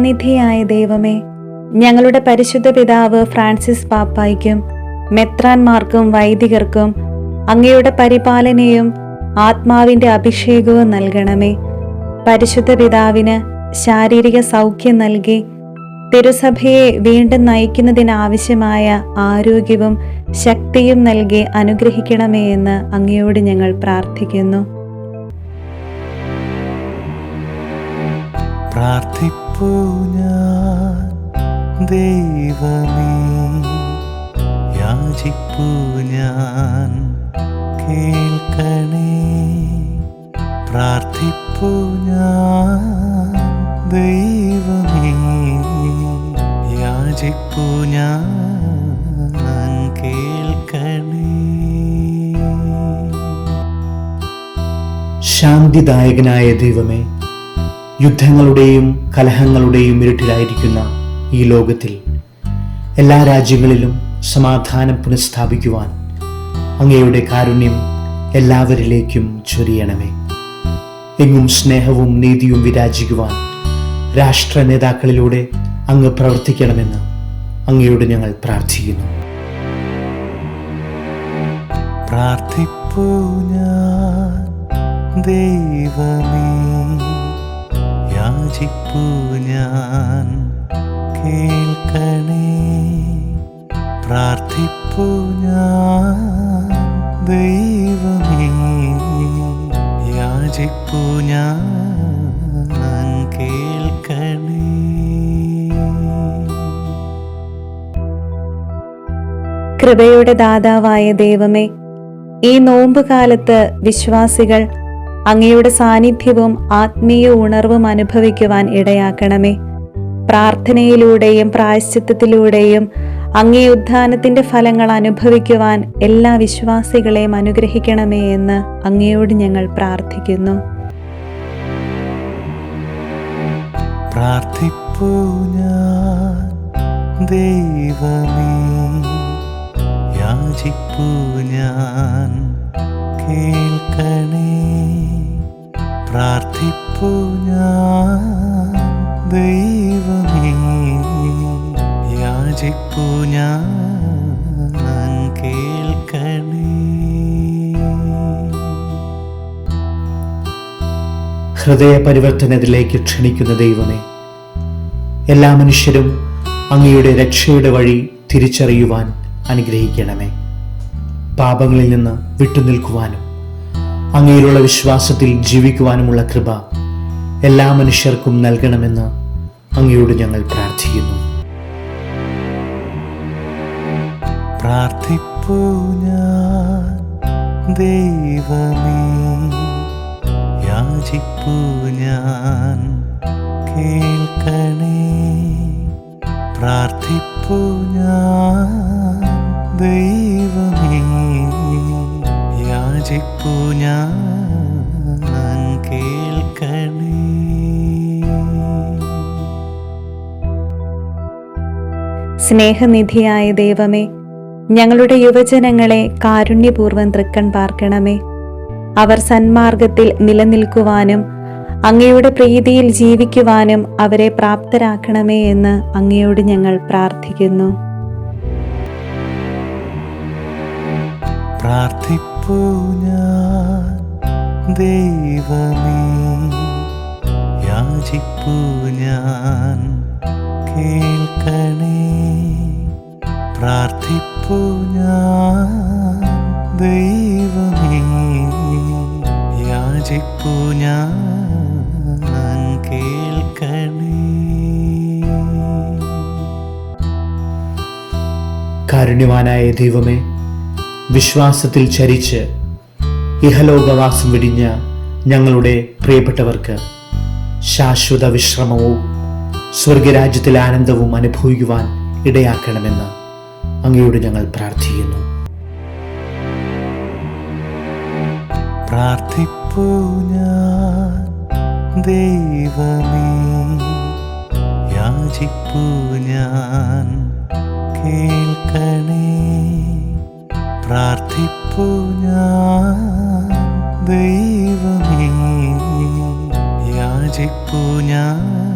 കരുണാനിധിയായ ദൈവമേ ഞങ്ങളുടെ പരിശുദ്ധ പിതാവ് ഫ്രാൻസിസ് പാപ്പായ്ക്കും മെത്രാന്മാർക്കും വൈദികർക്കും അങ്ങയുടെ പരിപാലനയും ആത്മാവിന്റെ അഭിഷേകവും നൽകണമേ. പരിശുദ്ധ പിതാവിന് ശാരീരിക സൗഖ്യം നൽകി തിരുസഭയെ വീണ്ടും നയിക്കുന്നതിനാവശ്യമായ ആരോഗ്യവും ശക്തിയും നൽകി അനുഗ്രഹിക്കണമേ എന്ന് അങ്ങയോട് ഞങ്ങൾ പ്രാർത്ഥിക്കുന്നു. ദൈവമേ. യാചിപ്പൂ ഞാൻ കേൾക്കണേ. പ്രാർത്ഥിപ്പൂ ഞാൻ ദൈവമേ. യാചിപ്പൂ ഞാൻ ശാന്തിദായകനായ ദൈവമേ യുദ്ധങ്ങളുടെയും കലഹങ്ങളുടെയും ഇരുട്ടിലായിരിക്കുന്ന ഈ ലോകത്തിൽ എല്ലാ രാജ്യങ്ങളിലും സമാധാനം പുനഃസ്ഥാപിക്കുവാൻ അങ്ങയുടെ കാരുണ്യം എല്ലാവരിലേക്കും ചൊരിയണമേ. എങ്ങും സ്നേഹവും നീതിയും വിരാജിക്കുവാൻ രാഷ്ട്ര നേതാക്കളിലൂടെ അങ്ങ് പ്രവർത്തിക്കണമെന്ന് അങ്ങയോട് ഞങ്ങൾ പ്രാർത്ഥിക്കുന്നു. പ്രാർത്ഥിപ്പൂ ഞാൻ ദൈവമേ. യാചിപ്പൂ ഞാൻ. കേൾക്കണേ. പ്രാർത്ഥിപ്പു ഞാൻ. ദൈവമേ യാചിപ്പു ഞാൻ. കൃപയുടെ ദാതാവായ ദൈവമേ ഈ നോമ്പുകാലത്ത് വിശ്വാസികൾ അങ്ങയുടെ സാന്നിധ്യവും ആത്മീയ ഉണർവും അനുഭവിക്കുവാൻ ഇടയാക്കണമേ. പ്രാർത്ഥനയിലൂടെയും പ്രായശ്ചിത്തത്തിലൂടെയും അങ്ങേ ഉദ്ധാനത്തിന്റെ ഫലങ്ങൾ അനുഭവിക്കുവാൻ എല്ലാ വിശ്വാസികളെയും അനുഗ്രഹിക്കണമേ എന്ന് അങ്ങയോട് ഞങ്ങൾ പ്രാർത്ഥിക്കുന്നു. പ്രാർത്ഥിപ്പൂ ഞാൻ ദൈവമേ. യാചിപ്പൂ ഞാൻ. കേൾക്കണേ. പ്രാർത്ഥിപ്പൂ ഞാൻ. ദൈവമേ യാചിപ്പൂ ഞാൻ. ഹൃദയ പരിവർത്തനത്തിലേക്ക് ക്ഷണിക്കുന്ന ദൈവമേ എല്ലാ മനുഷ്യരും അങ്ങയുടെ രക്ഷയുടെ വഴി തിരിച്ചറിയുവാൻ അനുഗ്രഹിക്കണമേ. പാപങ്ങളിൽ നിന്ന് വിട്ടുനിൽക്കുവാനും അങ്ങയിലുള്ള വിശ്വാസത്തിൽ ജീവിക്കുവാനുമുള്ള കൃപ എല്ലാ മനുഷ്യർക്കും നൽകണമെന്ന് അങ്ങയോട് ഞങ്ങൾ പ്രാർത്ഥിക്കുന്നു. ദൈവമേ യാചിപ്പൂ ഞാൻ കേൾക്കണേ. പ്രാർത്ഥിപ്പൂ ഞാൻ സ്നേഹനിധിയായ ദൈവമേ ഞങ്ങളുടെ യുവജനങ്ങളെ കാരുണ്യപൂർവം തൃക്കൺ പാർക്കണമേ. അവർ സന്മാർഗത്തിൽ നിലനിൽക്കുവാനും അങ്ങയുടെ പ്രീതിയിൽ ജീവിക്കുവാനും അവരെ പ്രാപ്തരാക്കണമേ എന്ന് അങ്ങയോട് ഞങ്ങൾ പ്രാർത്ഥിക്കുന്നു. പ്രാർത്ഥിപ്പൂ ഞാൻ കേൾക്കണേ. പ്രാർത്ഥിപ്പൂ ഞാൻ ദൈവമേ യാചിപ്പൂ ഞാൻ കേൾക്കണേ. കാരുണ്യവാനായ ദൈവമേ വിശ്വാസത്തിൽ ചരിച്ച് ഇഹലോകവാസം വിടിഞ്ഞ ഞങ്ങളുടെ പ്രിയപ്പെട്ടവർക്ക് ശാശ്വത വിശ്രമവും സ്വർഗരാജ്യത്തിലെ ആനന്ദവും അനുഭവിക്കുവാൻ ഇടയാക്കണമെന്ന് അങ്ങയോട് ഞങ്ങൾ പ്രാർത്ഥിക്കുന്നു. പ്രാർത്ഥിപ്പൂ ഞാൻ ദൈവമേ. യാചിപ്പൂ ഞാൻ കേൾക്കണേ. പ്രാർത്ഥിപ്പൂ ഞാൻ ദൈവമേ. യാചിപ്പൂ ഞാൻ